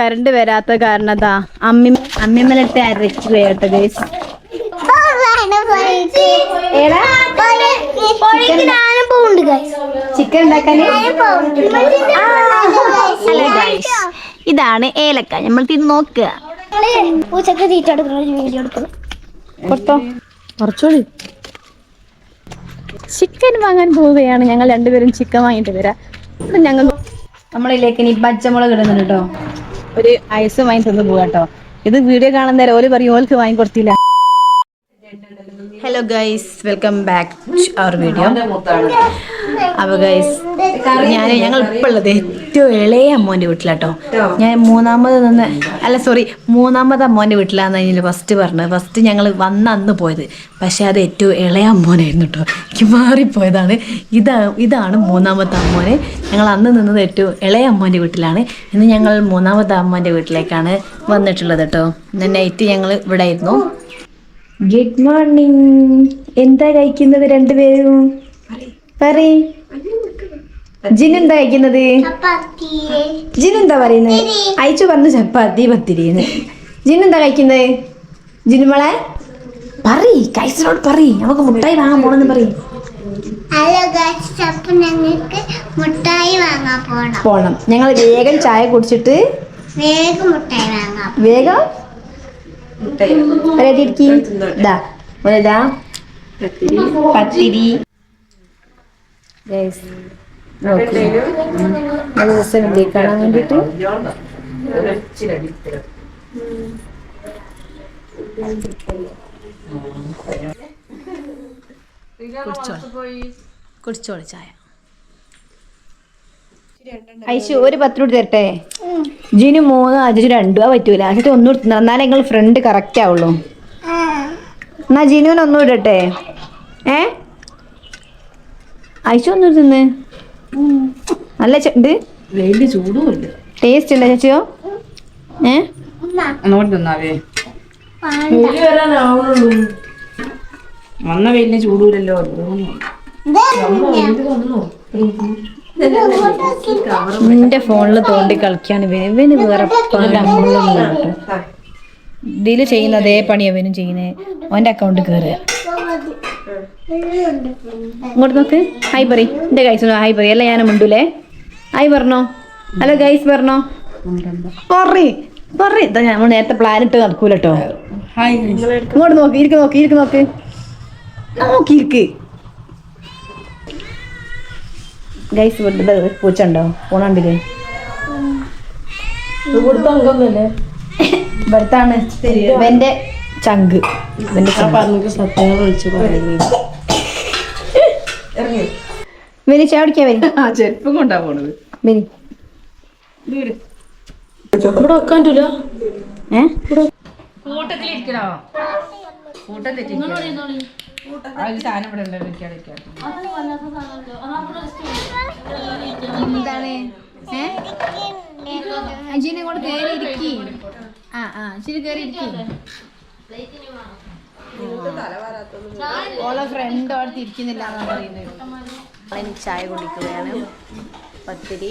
Current വരാത്ത കാരണതാ അമ്മി അമ്മിമ്മലിട്ട് അരച്ചു കേട്ടോ ഗൈസ്. ചിക്കൻ ഇതാണ് ഏലക്ക. നമ്മൾ തിന്ന് നോക്കുക. ഉച്ചയ്ക്ക് തീറ്റ വീഡിയോ എടുക്കണം കുറച്ചോളി ചിക്കൻ വാങ്ങാൻ പോവുകയാണ്. ഞങ്ങൾ രണ്ടുപേരും ചിക്കൻ വാങ്ങിയിട്ട് വരാം. ഞങ്ങൾ നമ്മളിലേക്ക് ഇനി പച്ചമുളക് ഇടുന്നുണ്ട് കേട്ടോ. ഒരു ഐസ് വാങ്ങി തന്നു പോകാട്ടോ ഇത് വീഡിയോ കാണുന്നേരം ഓൽ പറയും ഓൽക്ക് വാങ്ങി കൊടുത്തില്ല hello guys welcome back to our video അപ്പോൾ ഗൈസ് ഞാൻ ഞങ്ങൾ ഇപ്പോൾ ഉള്ളത് ഏറ്റവും ഇളയ അമ്മോന്റെ വീട്ടിലാട്ടോ. ഞാൻ മൂന്നാമത് നിന്ന് അല്ല സോറി മൂന്നാമത് അമ്മോന്റെ വീട്ടിലാന്ന് കഴിഞ്ഞാൽ ഫസ്റ്റ് പറഞ്ഞത്. ഫസ്റ്റ് ഞങ്ങൾ വന്ന അന്ന് പോയത്. പക്ഷേ അത് ഏറ്റവും ഇളയ അമ്മോനായിരുന്നു കേട്ടോ എനിക്ക് മാറിപ്പോയതാണ്. ഇതാ ഇതാണ് മൂന്നാമത്തെ അമ്മോന്. ഞങ്ങൾ അന്ന് നിന്നത് ഏറ്റവും ഇളയ അമ്മോന്റെ വീട്ടിലാണ്. ഇന്ന് ഞങ്ങൾ മൂന്നാമത്തെ അമ്മോന്റെ വീട്ടിലേക്കാണ് വന്നിട്ടുള്ളത് കേട്ടോ ഇന്ന് നൈറ്റ് ഞങ്ങൾ ഇവിടെ ആയിരുന്നു. ഗുഡ് മോർണിംഗ് എന്താ കഴിക്കുന്നത് രണ്ടുപേരും? പറയ്. ജിൻ എന്താ കഴിക്കുന്നത്? ജിനെന്താ ജിൻ എന്താ പറയുന്നത്? അയച്ചു പറഞ്ഞു ചപ്പാത്തി പത്തിരിന്ന്. ജിൻ എന്താ കഴിക്കുന്നത്? ജിനുമളെ പറയ്. കൈസനോട് പറയ്. നമുക്ക് മുട്ടായി വാങ്ങാൻ പോണെന്ന് പറയ്. ഹലോ ഗൈസ് അപ്പൊ ഞങ്ങൾക്ക് മുട്ടായി വാങ്ങാൻ പോണം. പോണം. ഞങ്ങൾ വേഗം ചായ കുടിച്ചിട്ട് വേഗം മുട്ടായി വാങ്ങാം. വേഗം റെഡി ഇരിക്കി ഇതാ ഇതാ പത്തിരി. Guys, നോക്കൂ. നല്ല രസമില്ലേ കാണാൻ വേണ്ടിട്ട്? കുടിച്ചോളി ചായ. ഐശു ഒരു പത്ത് രൂപ തരട്ടെ? ജിന് മൂന്ന് അജു രണ്ടു ആ പറ്റൂല. എന്നിട്ട് ഒന്നും എടുത്തു എന്നാലേ നിങ്ങൾ ഫ്രണ്ട് കറക്റ്റ് ആവുള്ളൂ. എന്നാ ജിനുവിന് ഒന്നും ഇടട്ടെ? ഏ? ഐശു ഒന്നും തിന്ന്. നല്ല ഉണ്ട് ചൂടുമില്ല ടേസ്റ്റ് ഉണ്ടോ ചേച്ചിയോ? ഏ? വന്ന വെയിലിന് ചൂടൂലല്ലോ. നിന്റെ ഫോണിൽ തോണ്ടി കളിക്കാൻ ഇവന് ഇവന് വേറെ ഡീൽ ചെയ്യുന്ന അതേ പണി അവനും ചെയ്യുന്നത് അവന്റെ അക്കൗണ്ട് കയറുക ഇങ്ങോട്ട് നോക്ക്. ഹായ് പറ എന്റെ ഗൈസ് ഹായ് പറ അല്ല ഞാനും ഉണ്ടല്ലേ ഹായ് പറഞ്ഞോ. ഹലോ ഗൈസ് പറഞ്ഞോ. പറ പറ ഇതാ നമ്മൾ നേരത്തെ പ്ലാൻ ഇട്ട് നടക്കൂലട്ടോ. ഇങ്ങോട്ട് നോക്ക് ഇരിക്ക് നോക്ക് ഇരിക്ക് നോക്ക്. നോക്കി ഇരിക്ക് ഗൈസ് ഇവിടെ പൂച്ച ഉണ്ടോ? പോണണ്ടില്ലേ? ഇവിടുത്താണ് ഇവന്റെ ചങ്ക്. ഇവന്റെ ചങ്ക്. പറഞ്ഞിട്ട് സത്യങ്ങൾ വിളിച്ചു പറയുന്നത് വെനി ചായ കുടിക്കാൻ വരി ചെരുപ്പം കൊണ്ടാ പോണത്. മിനി. ഇവിടെ വെക്കാൻ ഏ? കൂട്ടത്തിലിരിക്കണോ? കൂട്ടത്തിലിരിക്കണോ? സാധനം ഇവിടെ ഉണ്ടല്ലോ എന്താണ്? അജീനെ കൊണ്ട് കയറി ഇരിക്കി ആ ആ ശരി കയറി ഇരിക്കി ഓളെ ഫ്രണ്ട് അവിടെ തിരിക്കുന്നില്ല എന്നാ പറയുന്നത്. ഇനി ചായ കുടിക്കുകയാണ്. പത്തിരി.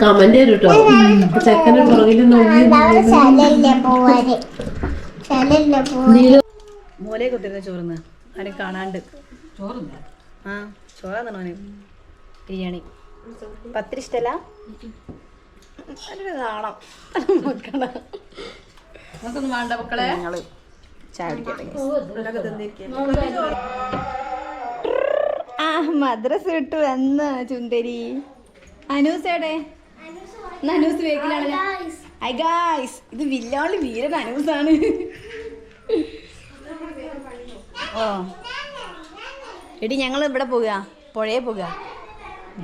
കമന്റ് കേട്ടോ ചെക്കന്റെ പുറകിൽ കുത്തിരുന്ന ചോറുന്ന്. ആരും കാണാണ്ട്. ആ ചോറാന്നോ. അവന് ബിരിയാണി പത്തിരി ഇഷ്ടല്ല കാണാം നമുക്കൊന്നും വേണ്ട മക്കളെ ചായ കുടിക്കട്ടെ ആ മദ്രസ വിട്ടു എന്ന ചുന്തരി അനൂസേടെ? അനൂസ് വേക്കിലാണ് ഐ ഗായ്സ് ഇത് വില്ലാളി വീരൻ അനൂസാണ്. ഓ. എടി ഞങ്ങൾ ഇവിടെ പോകുക പുഴയെ പോകുക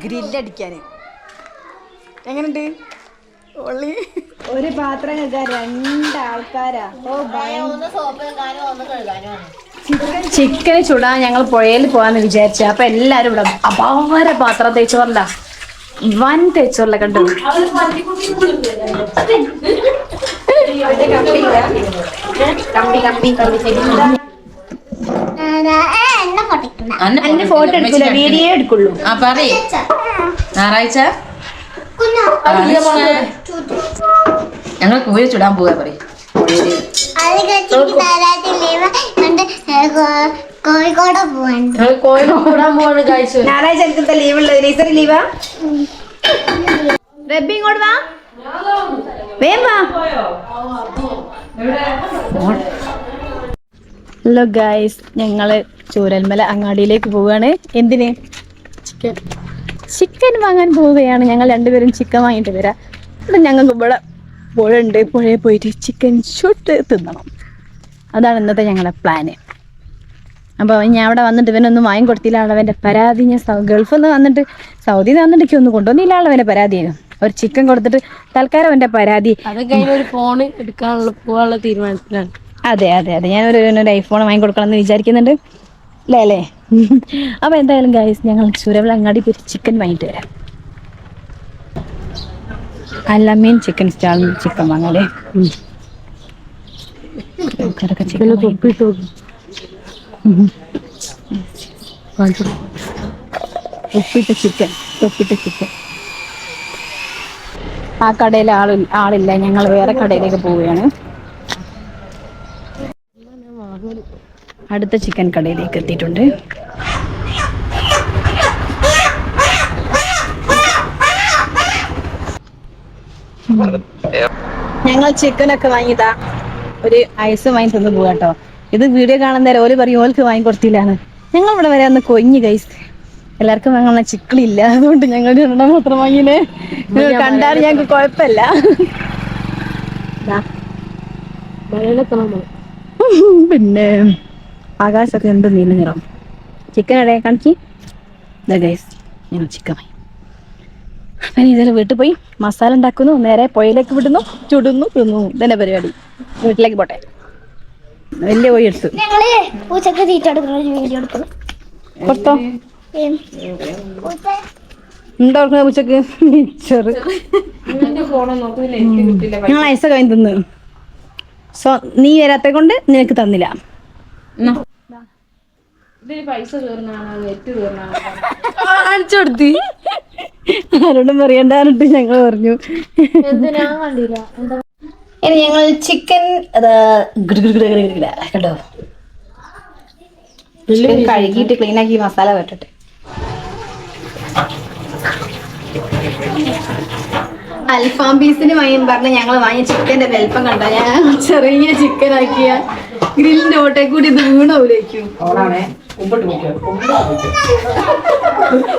ഗ്രില്ലടിക്കാൻ. എങ്ങനെയുണ്ട് ഒള്ളി ഒരു പാത്രം കഴുകാൻ രണ്ടാൾക്കാരാ. ഓ ചിക്കൻ ചുടാൻ ഞങ്ങൾ പുഴയിൽ പോകാന്ന് വിചാരിച്ച. അപ്പൊ എല്ലാരും ഇവിടെ അപാര പാത്രം തേച്ചോറല്ല വൻ തേച്ചോറല്ല കണ്ടു? അതിന്റെ ഫോട്ടോ എടുക്കൂല വീഡിയോ എടുക്കുള്ളൂ. ആ പറയേ. ഞായറാഴ്ച? ഞങ്ങൾ കൂലി ചുടാൻ പോവാ പറയും. കോഴിക്കോട് പോവാൻ. ഞായറാഴ്ച എനിക്കത്തെ ലീവ് ഉള്ളത്? ലീവാ റബ്ബി ഇങ്ങോട്ട് വാ. വേം വാ. ഹലോ ഗായ്സ് ഞങ്ങൾ ചൂരൽമല അങ്ങാടിയിലേക്ക് പോവാണ്. എന്തിന്? ചിക്കൻ ചിക്കൻ വാങ്ങാൻ പോവുകയാണ് ഞങ്ങൾ രണ്ടുപേരും ചിക്കൻ വാങ്ങിയിട്ട് വരാം. ഇവിടെ ഞങ്ങൾക്ക് ഇവിടെ പുഴ ഉണ്ട് പുഴയിൽ പോയിട്ട് ചിക്കൻ ചുട്ട് തിന്നണം. അതാണ് ഇന്നത്തെ ഞങ്ങളുടെ പ്ലാന് അപ്പോൾ ഞാൻ അവിടെ വന്നിട്ട് ഇവനൊന്നും വാങ്ങി കൊടുത്തില്ല. അവന്റെ പരാതി ഞാൻ ഗൾഫിൽ നിന്ന് വന്നിട്ട് സൗദിയിൽ നിന്ന് വന്നിട്ട് ഒന്നും കൊണ്ടുവന്നില്ല. അവന്റെ പരാതിയായിരുന്നു ഒരു ചിക്കൻ കൊടുത്തിട്ട് തൽക്കാലം അവന്റെ പരാതി. ഒരു ഫോൺ എടുക്കാനുള്ള പോകാനുള്ള തീരുമാനത്തിലാണ്. അതെ അതെ അതെ. ഞാനൊരു ഒരു ഐഫോൺ വാങ്ങി കൊടുക്കണം എന്ന് വിചാരിക്കുന്നുണ്ട്. അല്ലേ അല്ലേ? അപ്പോൾ എന്തായാലും ഗൈസ് ഞങ്ങൾ ചുരവിൽ അങ്ങാടി പോയി ചിക്കൻ വാങ്ങിയിട്ട് വരാം. അല്ലമീൻ ചിക്കൻ സ്റ്റാളിൽ ചിക്കൻ വാങ്ങാല്ലേ ചിക്കൻ തൊപ്പിട്ടു ഉപ്പിട്ട ചിക്കൻ ഉപ്പിട്ട ചിക്കൻ ആ കടയിൽ ആളി ആളില്ല. ഞങ്ങൾ വേറെ കടയിലേക്ക് പോവുകയാണ്. അടുത്ത ചിക്കൻ കടയിലേക്ക് എത്തിയിട്ടുണ്ട്. ഞങ്ങൾ ചിക്കനൊക്കെ വാങ്ങിയതാ. ഒരു ഐസ് വാങ്ങി തന്നു പോവാട്ടോ ഇത് വീഡിയോ കാണുന്ന ഓൽ പറയും ഓൽക്ക് വാങ്ങി കൊടുത്തില്ലാന്ന്. ഞങ്ങൾ ഇവിടെ വരെ ഒന്ന് കൊഞ്ഞു കൈസ് എല്ലാവർക്കും വാങ്ങുന്ന ചിക്കിളില്ല. അതുകൊണ്ട് ഞങ്ങൾ രണ്ടെണ്ണം മാത്രം വാങ്ങിനെ. കണ്ടാൽ ഞങ്ങൾക്ക് കുഴപ്പമില്ല. പിന്നെ ആകാശമൊക്കെ എന്ത് നീല നിറം. ചിക്കൻ ഇടയെ കാണിക്ക്? ഗൈസ് ഞങ്ങൾ ചിക്കൻ വാങ്ങി അപ്പം ഇതിൽ വീട്ടിൽ പോയി മസാല ഉണ്ടാക്കുന്നു നേരെ പുഴയിലേക്ക് വിടുന്നു ചുടുന്നു തിന്നു ഇതന്നെ പരിപാടി? വീട്ടിലേക്ക് പോട്ടെ. വലിയ പോയി എടുത്തു. തീറ്റ വീഡിയോ കൊടുത്തോ? എന്താ ഉച്ചയ്ക്ക് ചെറു ഞങ്ങൾ ഐസ കഴിഞ്ഞ് തിന്ന്. സോ നീ വരാത്ത കൊണ്ട് നിനക്ക് തന്നില്ല. പൈസ കാണിച്ചു കൊടുത്തി ആരോടും പറയണ്ടാനിട്ട് ഞങ്ങൾ പറഞ്ഞു. കണ്ടില്ല? ഇനി ഞങ്ങൾ ചിക്കൻ കണ്ടോ? കഴുകിയിട്ട് ക്ലീൻ ആക്കി മസാല പറ്റട്ടെ അൽഫാം പീസിന് വാങ്ങി പറഞ്ഞ ഞങ്ങൾ വാങ്ങിയ ചിക്കന്റെ വലിപ്പം കണ്ട ഞാൻ ചെറിയ ചിക്കൻ ആക്കിയ ഗ്രില്ലിന്റെ ഓട്ടെ കൂടി ഇത് വീണോലേക്കും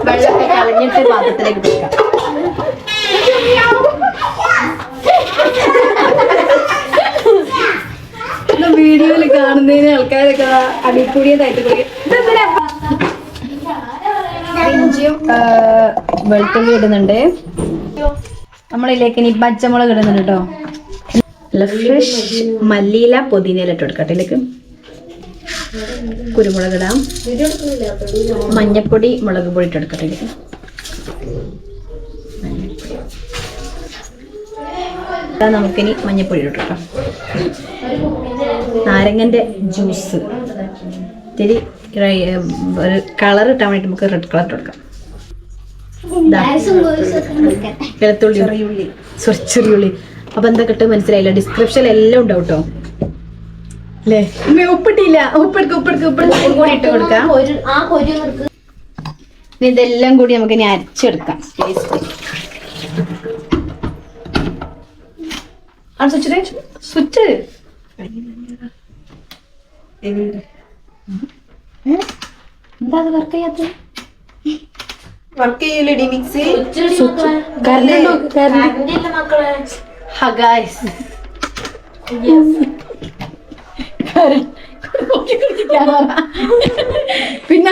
വെള്ളമൊക്കെ കളഞ്ഞിട്ട് പാത്രത്തിലേക്ക് വെക്കാം. വീഡിയോയിൽ കാണുന്നതിന് ആൾക്കാരൊക്കെ അടിക്കൂടിയതായിട്ട് ഇഞ്ചിയും വെളുത്തുള്ളി ഇടുന്നുണ്ട്. നമ്മളിലേക്ക് ഇനി പച്ചമുളക് ഇടുന്നുണ്ട് കേട്ടോ. ഫ്രഷ് മല്ലിയില പുതിനയില ഇട്ട് കൊടുക്കട്ടെ ഇതിലേക്ക് കുരുമുളക് ഇടാം. മഞ്ഞപ്പൊടി മുളക് പൊടി ഇട്ട് കൊടുക്കട്ടെ ഇതിലേക്ക് നമുക്കിനി മഞ്ഞപ്പൊടി ഇട്ട് കൊടുക്കാം. നാരങ്ങന്റെ ജ്യൂസ്. ഇത്തിരി ഒരു കളർ ഇട്ടാൻ വേണ്ടി നമുക്ക് റെഡ് കളർ ഇട്ട് കൊടുക്കാം. വെളുത്തുള്ളി. സോറി ചെറിയുള്ളി. അപ്പൊ എന്താ കിട്ടും മനസ്സിലായില്ല. ഡിസ്ക്രിപ്ഷൻ എല്ലാം ഉണ്ടാവും കേട്ടോ. അല്ലേ? ഉപ്പിട്ടില്ല. ഉപ്പെടുക്ക ഉപ്പെടുക്ക ഉപ്പെടുക്ക കൂടി ഇട്ട് കൊടുക്കാം. ഇതെല്ലാം കൂടി നമുക്ക് ഇനി അരച്ചെടുക്കാം. പേസ്റ്റ് ആ സ്വിച്ച് സ്വിച്ച് എന്താ അത് വർക്ക് ചെയ്യാത്തത്? വർക്ക് ചെയ്യൂലടി മിക്സി. മക്കളെ. പിന്നെ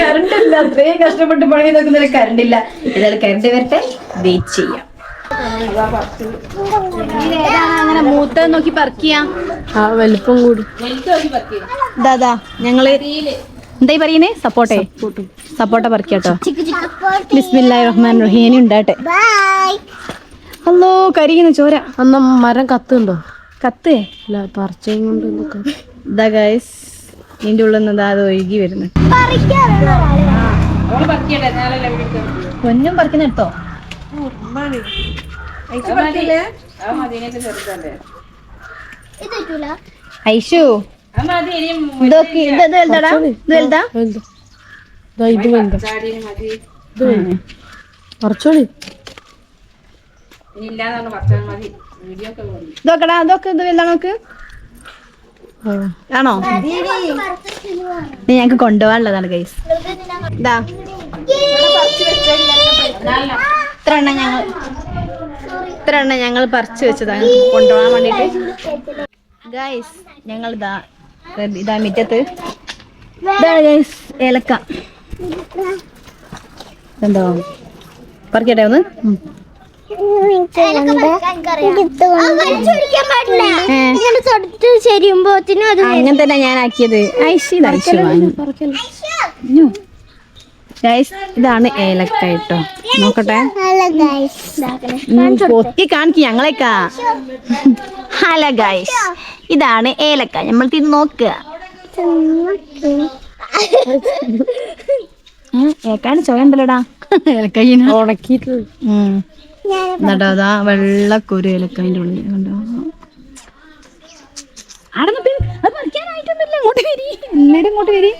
കറണ്ട് ഇല്ല. അത്രയും കഷ്ടപ്പെട്ട് പണി നോക്കുന്നതിൽ കറണ്ട് ഇല്ല. ഏതായാലും കറണ്ട് വരട്ടെ. വെയിറ്റ് ചെയ്യാം. അങ്ങനെ മൂത്ത നോക്കി പറിക്കുക ആ വലിപ്പം കൂടി. ദാദാ ഞങ്ങൾ എന്തായി പറയുന്നേ സപ്പോർട്ടേ. സപ്പോട്ട പറിക്കാട്ടോ ബിസ്മില്ലാഹി റഹ്മാൻ റഹീം. ഉണ്ടാട്ടെ ബൈ അല്ലോ കരിയുന്നു ചോര. അന്ന മരം കത്തുണ്ടോ കത്തേ. അല്ല പറിച്ചയും കൊണ്ട് ഇതാ ഗൈസ് ഇതിന്റെ ഉള്ളിൽ നിന്ന് അത് ഒഴുകി വരുന്നു. പൊന്നും പറിക്കുന്ന പറ്റൂല ഐഷു ഇതൊക്കെ ഇത് ഇത് വലുതാടാ? ഇത് വലുതാ? വലുത് ദാ ഇത് വലുതാ. ഇത് വലുത്. പറിച്ചോളി. ഇതൊക്കെടാ ഇതൊക്കെ ഇത് വല്ല നമുക്ക് ആണോ? ഞങ്ങക്ക് കൊണ്ടുപോകാനുള്ളതാണ് ഗൈസ് ഇതാ. ഇത്ര എണ്ണ ഞങ്ങൾ ഇത്ര എണ്ണ ഞങ്ങൾ പറിച്ചു വെച്ചതാണ് കൊണ്ടുപോകാൻ വേണ്ടിട്ട്. ഗൈസ് ഞങ്ങൾ ഇതാ ഇതാ മിറ്റത്ത്. ഗൈസ് ഏലക്ക. എന്തോ പറിക്കട്ടെ ഒന്ന്. അത് അങ്ങനെ തന്നെ ഞാൻ ആക്കിയത് ഐഷി ഐഷു വാങ്ങി. അയ്യോ. ഇതാണ് ഏലക്ക കേട്ടോ. നോക്കട്ടെ. പൊത്തി കാണിക്ക് ഞങ്ങളേക്കാ ഹല ഗൈസ് ഇതാണ് ഏലക്ക. നമ്മൾ ഇത് നോക്കുക ഏക്കാണ് ചോയണ്ടല്ലോടാ ഏലക്കായി ഉണക്കിയിട്ട് എന്നിട്ടോ അതാ വെള്ളക്കൊരു ഏലക്കതിന്റെ ഉള്ളിൽ കണ്ടോ? അവിടെ നിന്ന് അത് പറിക്കാനായിട്ടൊന്നുമില്ല. ഇങ്ങോട്ട് വരി. എല്ലാവരും ഇങ്ങോട്ട് വരി.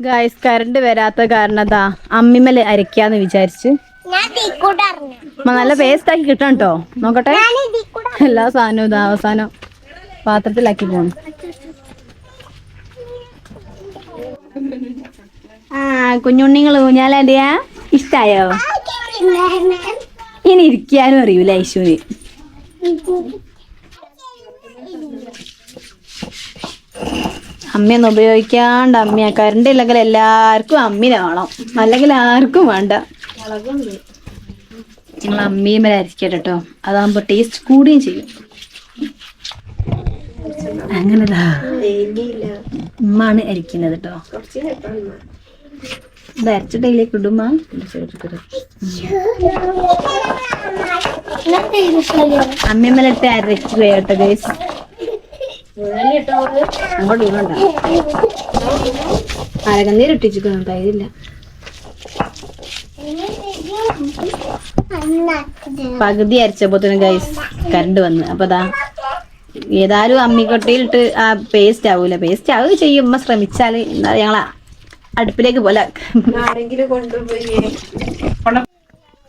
ഗായ്സ് കറണ്ട് വരാത്ത കാരണം അതാ അമ്മിമല അരക്കാന്ന് വിചാരിച്ച്. നല്ല പേസ്റ്റ് ആക്കി കിട്ടണം കേട്ടോ നോക്കട്ടെ എല്ലാ സാധനവും ഇതാ അവസാനം പാത്രത്തിലാക്കി പോണം ആ കുഞ്ഞുണ്ണിങ്ങൾ ഊഞ്ഞാലാണ്ടിയാ? ഇഷ്ടായോ? ഇനി ഇരിക്കാനും അറിയൂല ഐശുവിന് അമ്മയൊന്നും ഉപയോഗിക്കാണ്ട് അമ്മ കറണ്ട് ഇല്ലെങ്കിൽ എല്ലാവർക്കും അമ്മിനെ വേണം. അല്ലെങ്കിൽ ആർക്കും വേണ്ട. ഞങ്ങൾ അമ്മയും വരെ അരിക്കട്ടെ കേട്ടോ അതാകുമ്പോ ടേസ്റ്റ് കൂടുകയും ചെയ്യും. അങ്ങനെതാ. ഉമ്മാണ് അരിക്കുന്നത് കേട്ടോ ഇത് അരച്ചിട്ട് ഇതിലേക്ക് ഇടുമ്പോ അമ്മയമ്മലിട്ട് അരച്ചു കേട്ടോ. ഗൈസ് പകുതി അരച്ചപ്പോത്തിന് ഗൈസ് കറണ്ട് വന്ന്. അപ്പൊ ദാ ഏതായാലും അമ്മിക്കൊട്ടയിലിട്ട് ആ പേസ്റ്റ് ആവൂല. പേസ്റ്റ് ആവുക ചെയ്യും. ഉമ്മ ശ്രമിച്ചാൽ എന്താ ഞങ്ങള അടുപ്പിലേക്ക് പോലെ.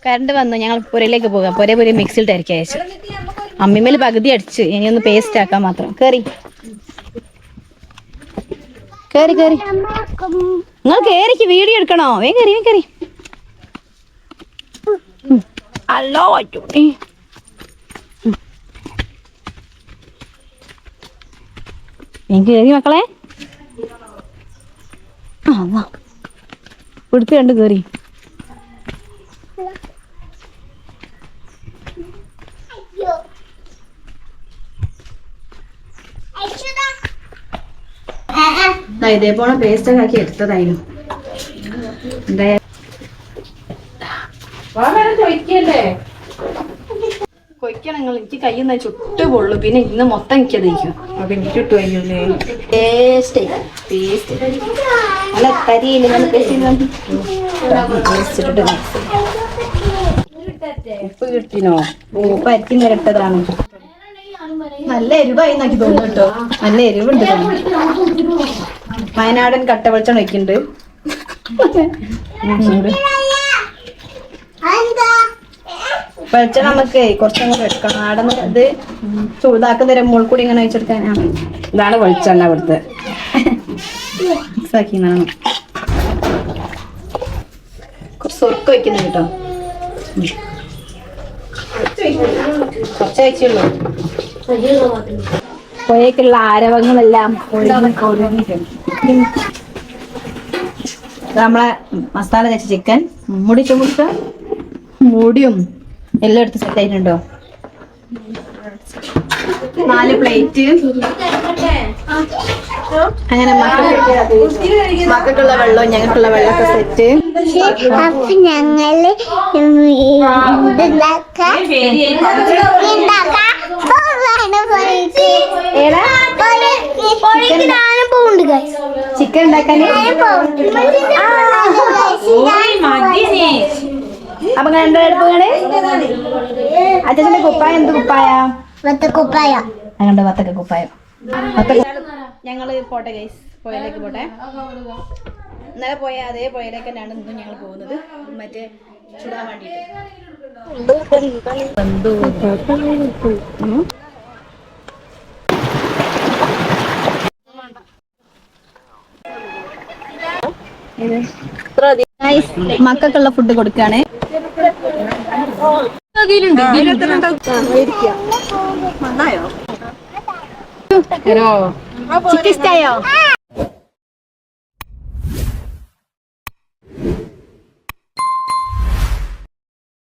കറണ്ട് വന്നു ഞങ്ങൾ പുരയിലേക്ക് പോകാം. പുര പുര മിക്സിയിൽ അരക്കി അയച്ചു. അമ്മിമേൽ പകുതി അടിച്ച് ഇനി ഒന്ന് പേസ്റ്റ് ആക്കാൻ മാത്രം. കേറി. കേറി കേറി. നിങ്ങൾ കേറിക്ക് വീഡിയോ എടുക്കണോ? വേ കേറി വേ കേറി. അല്ലോ കേറി മക്കളെ. ആ വാ. പിടുത്ത് കണ്ട് കേറി. ദാ ഇതേപോലെ പേസ്റ്റ് ഒക്കെ ആക്കി എടുത്തതായിരുന്നു കൊയ്ക്കണങ്ങൾ കൊയ്ക്കണം നിങ്ങൾ. എനിക്ക് കയ്യിൽ നിന്ന് ചുട്ട് പൊള്ളു പിന്നെ ഇന്ന് മൊത്തം എനിക്ക് അതിരിക്കും അപ്പൊ എനിക്ക് ചുട്ടു തരിയില്ല പേസ്റ്റ് ടേസ്റ്റ് mix ചെയ്യാം. ഉപ്പ് കിട്ടിനോ? ഉപ്പ് അരിക്കും നിരട്ടതാണ് നല്ല എരിവായി എന്നാക്കി തോന്നുന്നു കേട്ടോ. നല്ല എരിവുണ്ട്. വയനാടൻ കട്ട വെളിച്ചം വെക്കുന്നുണ്ട് വെളിച്ചം നമുക്ക് കുറച്ചും കൂടെ എടുക്കണം നാടൻ ഇത് ചൂടാക്കുന്ന തരം മുകൾ കൂടി ഇങ്ങനെ വെച്ചെടുക്കാനാണ് ഇതാണ് വെളിച്ചെണ്ണ ഇവിടുത്തെ. മിക്സ് ആക്കിയതാണ് കുറച്ച് ഉറക്കം വയ്ക്കുന്നു കേട്ടോ. കുറച്ച് കഴിച്ചുള്ളൂ പുഴയ്ക്കുള്ള ആരവങ്ങളെല്ലാം നമ്മളെ മസാല തേച്ച ചിക്കൻ. മുടി ചുമട്ട മുടിയും എല്ലാം എടുത്ത് സെറ്റ് ആയിട്ടുണ്ടോ? നാല് പ്ലേറ്റ് അങ്ങനെ മക്കൾക്ക് മക്കൾക്കുള്ള വെള്ളം ഞങ്ങൾക്കുള്ള വെള്ളമൊക്കെ സെറ്റ്. ഞങ്ങൾ. ചിക്കൻ. അപ്പൊ എന്താ എടുപ്പുകൾ അച്ഛന്റെ കുപ്പായ എന്ത് കുപ്പായ? കുപ്പായ അങ്ങനെ വത്തക്ക കുപ്പായം. ഞങ്ങൾ പോട്ടെ ഗൈസ് പുഴയിലേക്ക് പോട്ടെ. ഇന്നലെ പോയ അതേ പുഴയിലേക്ക് തന്നെയാണ് ഇന്നും ഞങ്ങൾ പോകുന്നത്. മറ്റേ ചുടാൻ വേണ്ടിയിട്ട് മക്കൾക്കുള്ള ഫുഡ് കൊടുക്കാണ്. ചിക്കൻ ഇഷ്ടായോ